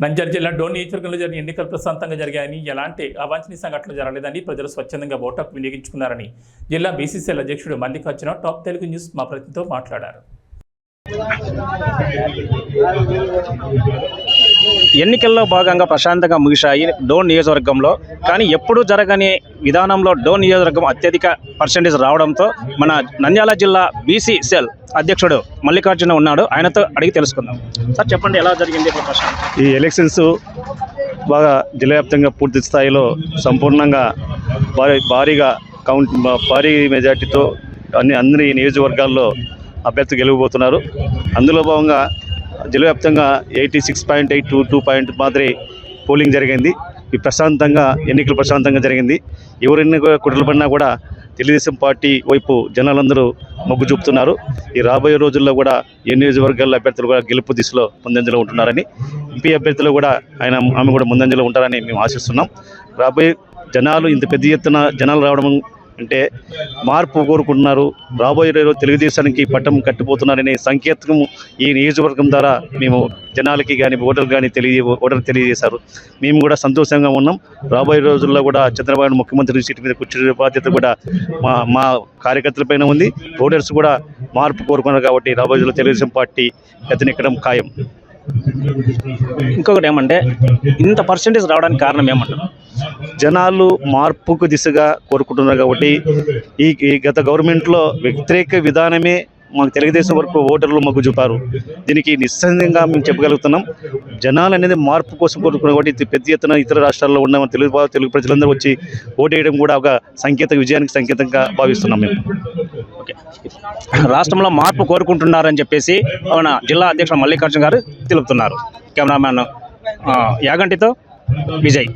నంద్యాల జిల్లా డోన్ నియోజకవర్గంలో జరిగిన ఎన్నికలు ప్రశాంతంగా జరిగాయని ఎలాంటి అవాంఛనీయ సంఘటనలు జరగలేదని ప్రజలు స్వచ్ఛందంగా ఓటు వినియోగించుకున్నారని జిల్లా బీసీసీఎల్ అధ్యక్షుడు మల్లికార్జున టాప్ తెలుగు న్యూస్ మా ప్రతినిధితో మాట్లాడారు. ఎన్నికల్లో భాగంగా ప్రశాంతంగా ముగిశాయి డోన్ నియోజకవర్గంలో. కానీ ఎప్పుడూ జరగని విధానంలో డోన్ నియోజకవర్గం అత్యధిక పర్సెంటేజ్ రావడంతో మన నంద్యాల జిల్లా బీసీ సెల్ అధ్యక్షుడు మల్లికార్జున ఉన్నాడు. ఆయనతో అడిగి తెలుసుకుందాం. సార్ చెప్పండి ఎలా జరిగింది ఈ ఎలక్షన్స్ బాగా జిల్లా వ్యాప్తంగా పూర్తి స్థాయిలో సంపూర్ణంగా భారీ భారీగా కౌంట్ భారీ మెజార్టీతో అన్ని అన్ని నియోజకవర్గాల్లో అభ్యర్థి గెలిగిపోతున్నారు అందులో భాగంగా జిల్లా వ్యాప్తంగా eighty six point eight two two point మాదిరి పోలింగ్ జరిగింది. ఈ ప్రశాంతంగా ఎన్నికలు ప్రశాంతంగా జరిగింది. ఎవరెన్ని కుట్రలు పడినా కూడా తెలుగుదేశం పార్టీ వైపు జనాలందరూ మొగ్గు చూపుతున్నారు. ఈ రాబోయే రోజుల్లో కూడా ఏ నియోజకవర్గాల అభ్యర్థులు కూడా గెలుపు దిశలో ముందంజలో ఉంటున్నారని ఎంపీ అభ్యర్థులు కూడా ఆయన ఆమె కూడా ముందంజలో ఉంటారని మేము ఆశిస్తున్నాం. రాబోయే జనాలు ఇంత పెద్ద ఎత్తున జనాలు రావడం అంటే మార్పు కోరుకుంటున్నారు. రాబోయే రోజు తెలుగుదేశానికి పట్టం కట్టిపోతున్నారనే సంకేతం ఈ నియోజకవర్గం ద్వారా మేము జనాలకి కానీ ఓటర్లు కానీ తెలియ ఓటర్లు తెలియజేశారు. మేము కూడా సంతోషంగా ఉన్నాం. రాబోయే రోజుల్లో కూడా చంద్రబాబు ముఖ్యమంత్రి సీటు మీద కూర్చునే బాధ్యత కూడా మా మా కార్యకర్తలపైన ఉంది. ఓటర్స్ కూడా మార్పు కోరుకున్నారు కాబట్టి రాబోయే రోజుల్లో తెలుగుదేశం పార్టీ ఎత్తనెక్కడం ఖాయం. ఇంకొకటి ఏమంటే ఇంత పర్సెంటేజ్ రావడానికి కారణం ఏమంటారు? జనాలు మార్పుకు దిశగా కోరుకుంటున్నారు కాబట్టి ఈ ఈ గత గవర్నమెంట్లో వ్యతిరేక విధానమే మాకు తెలుగుదేశం వరకు ఓటర్లు మొగ్గు చూపారు. దీనికి నిస్సందేహంగా మేము చెప్పగలుగుతున్నాం. జనాలు అనేది మార్పు కోసం కోరుకున్న కాబట్టి పెద్ద ఎత్తున ఇతర రాష్ట్రాల్లో ఉన్న తెలుగు తెలుగు ప్రజలందరూ వచ్చి ఓటేయడం కూడా ఒక సంకేత విజయానికి సంకేతంగా భావిస్తున్నాం మేము. రాష్ట్రంలో మార్పు కోరుకుంటున్నారని చెప్పేసి మన జిల్లా అధ్యక్షుడు మల్లికార్జున గారు తెలుపుతున్నారు. కెమెరామ్యాన్ యాగంటితో విజయ్.